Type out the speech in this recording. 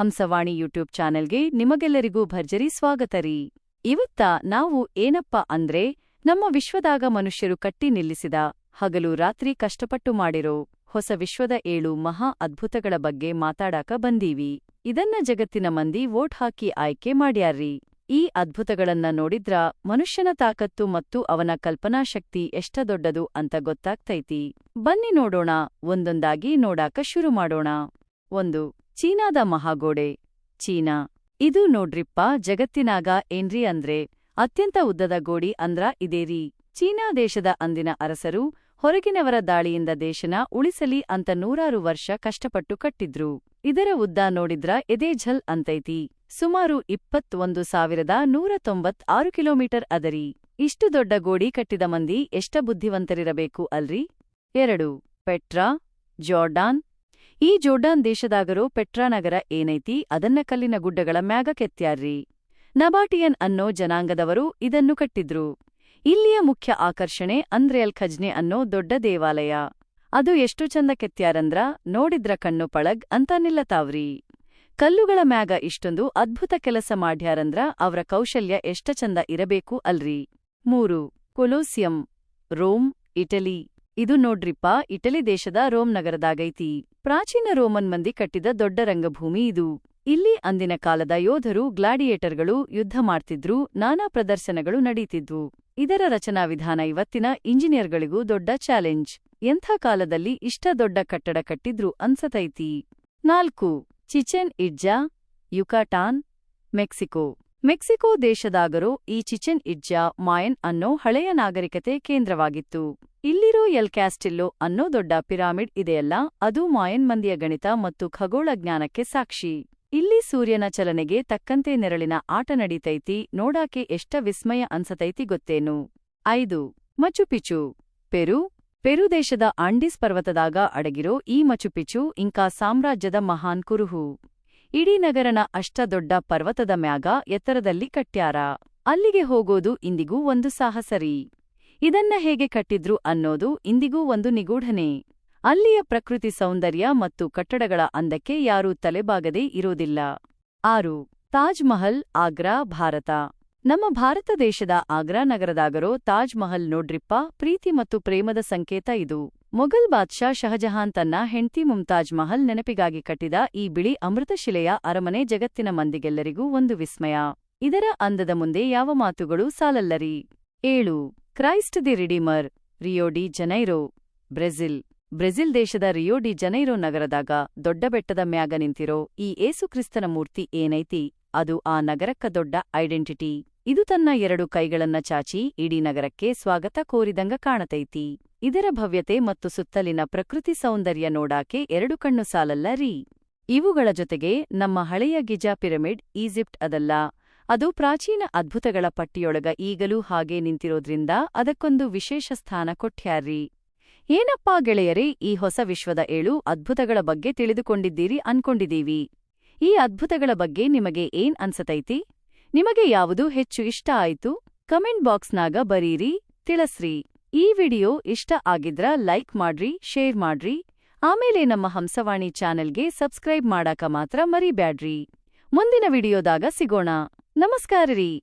ಹಂಸವಾಣಿ YouTube ಚಾನೆಲ್ಗೆ ನಿಮಗೆಲ್ಲರಿಗೂ ಭರ್ಜರಿ ಸ್ವಾಗತ ರೀ. ಇವತ್ತ ನಾವು ಏನಪ್ಪ ಅಂದ್ರೆ, ನಮ್ಮ ವಿಶ್ವದಾಗ ಮನುಷ್ಯರು ಕಟ್ಟಿ ನಿಲ್ಲಿಸಿದ ಹಗಲು ರಾತ್ರಿ ಕಷ್ಟಪಟ್ಟು ಮಾಡಿರೋ ಹೊಸ ವಿಶ್ವದ ಏಳು ಮಹಾ ಅದ್ಭುತಗಳ ಬಗ್ಗೆ ಮಾತಾಡಾಕ ಬಂದೀವಿ. ಇದನ್ನ ಜಗತ್ತಿನ ಮಂದಿ ವೋಟ್ ಹಾಕಿ ಆಯ್ಕೆ ಮಾಡ್ಯಾರ್ರಿ ಈ ಅದ್ಭುತಗಳನ್ನ ನೋಡಿದ್ರ ಮನುಷ್ಯನ ತಾಕತ್ತು ಮತ್ತು ಅವನ ಕಲ್ಪನಾಶಕ್ತಿ ಎಷ್ಟ ದೊಡ್ಡದು ಅಂತ ಗೊತ್ತಾಗ್ತೈತಿ. ಬನ್ನಿ ನೋಡೋಣ, ಒಂದೊಂದಾಗಿ ನೋಡಾಕ ಶುರು ಮಾಡೋಣ. ಒಂದು ಚೀನಾದ ಮಹಾಗೋಡೆ, ಚೀನಾ. ಇದು ನೋಡ್ರಿಪ್ಪ, ಜಗತ್ತಿನಾಗ ಏನ್ರಿ ಅಂದ್ರೆ, ಅತ್ಯಂತ ಉದ್ದದ ಗೋಡಿ ಅಂದ್ರ ಇದೇರಿ ಚೀನಾ ದೇಶದ ಅಂದಿನ ಅರಸರು, ಹೊರಗಿನವರ ದಾಳಿಯಿಂದ ದೇಶನ ಉಳಿಸಲಿ ಅಂತ ನೂರಾರು ವರ್ಷ ಕಷ್ಟಪಟ್ಟು ಕಟ್ಟಿದ್ರು. ಇದರ ಉದ್ದ ನೋಡಿದ್ರ ಎದೇಝಲ್ ಅಂತೈತಿ. ಸುಮಾರು ಇಪ್ಪತ್ತೊಂದು ಸಾವಿರದ ನೂರ ತೊಂಬತ್ ಆರು ಕಿಲೋಮೀಟರ್ ಅದರಿ. ಇಷ್ಟು ದೊಡ್ಡ ಗೋಡಿ ಕಟ್ಟಿದ ಮಂದಿ ಎಷ್ಟ ಬುದ್ಧಿವಂತರಿರಬೇಕು ಅಲ್ರಿ? ಎರಡು. ಪೆಟ್ರಾ, ಜೋರ್ಡಾನ್ ಈ ಜೋರ್ಡಾನ್ ದೇಶದಾಗರೋ ಪೆಟ್ರಾನಗರ ಏನೈತಿ? ಅದನ್ನ ಕಲ್ಲಿನ ಗುಡ್ಡಗಳ ಮ್ಯಾಗ ಕೆತ್ಯಾರ್ರಿ ನಬಾಟಿಯನ್ ಅನ್ನೋ ಜನಾಂಗದವರು ಇದನ್ನು ಕಟ್ಟಿದ್ರು. ಇಲ್ಲಿಯ ಮುಖ್ಯ ಆಕರ್ಷಣೆ ಅಂದ್ರೆಯಲ್ ಖಜ್ನೆ ಅನ್ನೋ ದೊಡ್ಡ ದೇವಾಲಯ. ಅದು ಎಷ್ಟು ಚಂದ ಕೆತ್ಯಾರಂದ್ರ ನೋಡಿದ್ರ ಕಣ್ಣು ಪಳಗ್ ಅಂತ ನಿಲ್ಲತಾವ್ರಿ. ಕಲ್ಲುಗಳ ಮ್ಯಾಗ ಇಷ್ಟೊಂದು ಅದ್ಭುತ ಕೆಲಸ ಮಾಡ್ಯಾರಂದ್ರ ಅವರ ಕೌಶಲ್ಯ ಎಷ್ಟ ಚಂದ ಇರಬೇಕು ಅಲ್ರಿ. ಮೂರು, ಕೊಲೋಸಿಯಂ, ರೋಮ್, ಇಟಲಿ. ಇದು ನೋಡ್ರಿಪ್ಪ, ಇಟಲಿ ದೇಶದ ರೋಮ್ ನಗರದಾಗೈತಿ. ಪ್ರಾಚೀನ ರೋಮನ್ ಮಂದಿ ಕಟ್ಟಿದ ದೊಡ್ಡ ರಂಗಭೂಮಿ ಇದು. ಇಲ್ಲಿ ಅಂದಿನ ಕಾಲದ ಯೋಧರು, ಗ್ಲಾಡಿಯೇಟರ್ಗಳು ಯುದ್ಧ ಮಾಡ್ತಿದ್ರು, ನಾನಾ ಪ್ರದರ್ಶನಗಳು ನಡೀತಿದ್ವು. ಇದರ ರಚನಾ ವಿಧಾನ ಇವತ್ತಿನ ಇಂಜಿನಿಯರ್ಗಳಿಗೂ ದೊಡ್ಡ ಚಾಲೆಂಜ್. ಎಂಥ ಕಾಲದಲ್ಲಿ ಇಷ್ಟ ದೊಡ್ಡ ಕಟ್ಟಡ ಕಟ್ಟಿದ್ರು ಅನ್ಸತೈತಿ. ನಾಲ್ಕು, Chichen Itza, Yucatan, Mexico. Mexico ದೇಶದಾಗರೋ ಈ ಚಿಚೆನ್ ಇಡ್ಜಾ ಮಾಯನ್ ಅನ್ನೋ ಹಳೆಯ ನಾಗರಿಕತೆ ಕೇಂದ್ರವಾಗಿತ್ತು. ಇಲ್ಲಿರೋ ಎಲ್ ಕ್ಯಾಸ್ಟಿಲ್ಲೋ ಅನ್ನೋ ದೊಡ್ಡ ಪಿರಾಮಿಡ್ ಇದೆಯಲ್ಲ, ಅದು ಮಾಯನ್ ಮಂದಿಯ ಗಣಿತ ಮತ್ತು ಖಗೋಳ ಜ್ಞಾನಕ್ಕೆ ಸಾಕ್ಷಿ. ಇಲ್ಲಿ ಸೂರ್ಯನ ಚಲನೆಗೆ ತಕ್ಕಂತೆ ನೆರಳಿನ ಆಟ ನಡೀತೈತಿ, ನೋಡಾಕೆ ಎಷ್ಟ ವಿಸ್ಮಯ ಅನ್ಸತೈತಿ ಗೊತ್ತೇನು? ಐದು. ಮಚುಪಿಚು ಪೆರು. ಪೆರು ದೇಶದ ಆಂಡಿಸ್ ಪರ್ವತದಾಗ ಅಡಗಿರೋ ಈ ಮಚುಪಿಚು ಇಂಕಾ ಸಾಮ್ರಾಜ್ಯದ ಮಹಾನ್ ಕುರುಹು. ಇಡೀ ನಗರನ ಅಷ್ಟ ದೊಡ್ಡ ಪರ್ವತದ ಮ್ಯಾಗ ಎತ್ತರದಲ್ಲಿ ಕಟ್ಯಾರ. ಅಲ್ಲಿಗೆ ಹೋಗೋದು ಇಂದಿಗೂ ಒಂದು ಸಾಹಸರಿ. ಇದನ್ನ ಹೇಗೆ ಕಟ್ಟಿದ್ರು ಅನ್ನೋದು ಇಂದಿಗೂ ಒಂದು ನಿಗೂಢನೆ. ಅಲ್ಲಿಯ ಪ್ರಕೃತಿ ಸೌಂದರ್ಯ ಮತ್ತು ಕಟ್ಟಡಗಳ ಅಂದಕ್ಕೆ ಯಾರೂ ತಲೆಬಾಗದೇ ಇರೋದಿಲ್ಲ. ಆರು, ತಾಜ್ ಮಹಲ್, ಆಗ್ರಾ, ಭಾರತ. ನಮ್ಮ ಭಾರತ ದೇಶದ ಆಗ್ರಾ ನಗರದಾಗರೋ ತಾಜ್ ಮಹಲ್ ನೋಡ್ರಿಪ್ಪ, ಪ್ರೀತಿ ಮತ್ತು ಪ್ರೇಮದ ಸಂಕೇತ ಇದು. ಮೊಘಲ್ ಬಾದ್ಶಾ ಶಹಜಹಾನ್ ತನ್ನ ಹೆಂಡ್ತಿ ಮುಮ್ತಾಜ್ ಮಹಲ್ ನೆನಪಿಗಾಗಿ ಕಟ್ಟಿದ ಈ ಬಿಳಿ ಅಮೃತಶಿಲೆಯ ಅರಮನೆ ಜಗತ್ತಿನ ಮಂದಿಗೆಲ್ಲರಿಗೂ ಒಂದು ವಿಸ್ಮಯ. ಇದರ ಅಂದದ ಮುಂದೆ ಯಾವ ಮಾತುಗಳೂ ಸಾಲಲ್ಲರಿ. ಏಳು Christ the Redeemer, Rio de Janeiro, Brazil. Brazil ದೇಶದ ರಿಯೋ ಡಿ ಜನೈರೋ ನಗರದಾಗ ದೊಡ್ಡ ಬೆಟ್ಟದ ಮ್ಯಾಗ ನಿಂತಿರೋ ಈ ಏಸುಕ್ರಿಸ್ತನ ಮೂರ್ತಿ ಏನೈತಿ? ಅದು ಆ ನಗರಕ್ಕ ದೊಡ್ಡ ಐಡೆಂಟಿಟಿ. ಇದು ತನ್ನ ಎರಡು ಕೈಗಳನ್ನ ಚಾಚಿ ಇಡೀ ನಗರಕ್ಕೆ ಸ್ವಾಗತ ಕೋರಿದಂಗ ಕಾಣತೈತಿ. ಇದರ ಭವ್ಯತೆ ಮತ್ತು ಸುತ್ತಲಿನ ಪ್ರಕೃತಿ ಸೌಂದರ್ಯ ನೋಡಾಕೆ ಎರಡು ಕಣ್ಣು ಸಾಲಲ್ಲ ರೀ. ಇವುಗಳ ಜೊತೆಗೆ ನಮ್ಮ ಹಳೆಯ ಗಿಜಾ ಪಿರಮಿಡ್, ಈಜಿಪ್ಟ್ ಅದಲ್ಲ. ಅದು ಪ್ರಾಚೀನ ಅದ್ಭುತಗಳ ಪಟ್ಟಿಯೊಳಗ ಈಗಲೂ ಹಾಗೆ ನಿಂತಿರೋದ್ರಿಂದ ಅದಕ್ಕೊಂದು ವಿಶೇಷ ಸ್ಥಾನ ಕೊಟ್ಟ್ಯಾರ್ರಿ ಏನಪ್ಪಾ ಗೆಳೆಯರೇ, ಈ ಹೊಸ ವಿಶ್ವದ ಏಳು ಅದ್ಭುತಗಳ ಬಗ್ಗೆ ತಿಳಿದುಕೊಂಡಿದ್ದೀರಿ ಅನ್ಕೊಂಡಿದೀವಿ ಈ ಅದ್ಭುತಗಳ ಬಗ್ಗೆ ನಿಮಗೆ ಏನ್ ಅನ್ಸತೈತಿ? ನಿಮಗೆ ಯಾವುದು ಹೆಚ್ಚು ಇಷ್ಟ ಆಯ್ತು? ಕಮೆಂಟ್ ಬಾಕ್ಸ್ನಾಗ ಬರೀರಿ, ತಿಳಸ್ರಿ. ಈ ವಿಡಿಯೋ ಇಷ್ಟ ಆಗಿದ್ರ ಲೈಕ್ ಮಾಡ್ರಿ, ಶೇರ್ ಮಾಡ್ರಿ. ಆಮೇಲೆ ನಮ್ಮ ಹಂಸವಾಣಿ ಚಾನೆಲ್ಗೆ ಸಬ್ಸ್ಕ್ರೈಬ್ ಮಾಡಾಕ ಮಾತ್ರ ಮರಿಬ್ಯಾಡ್ರಿ. ಮುಂದಿನ ವಿಡಿಯೋದಾಗ ಸಿಗೋಣ. ನಮಸ್ಕಾರ ರೀ.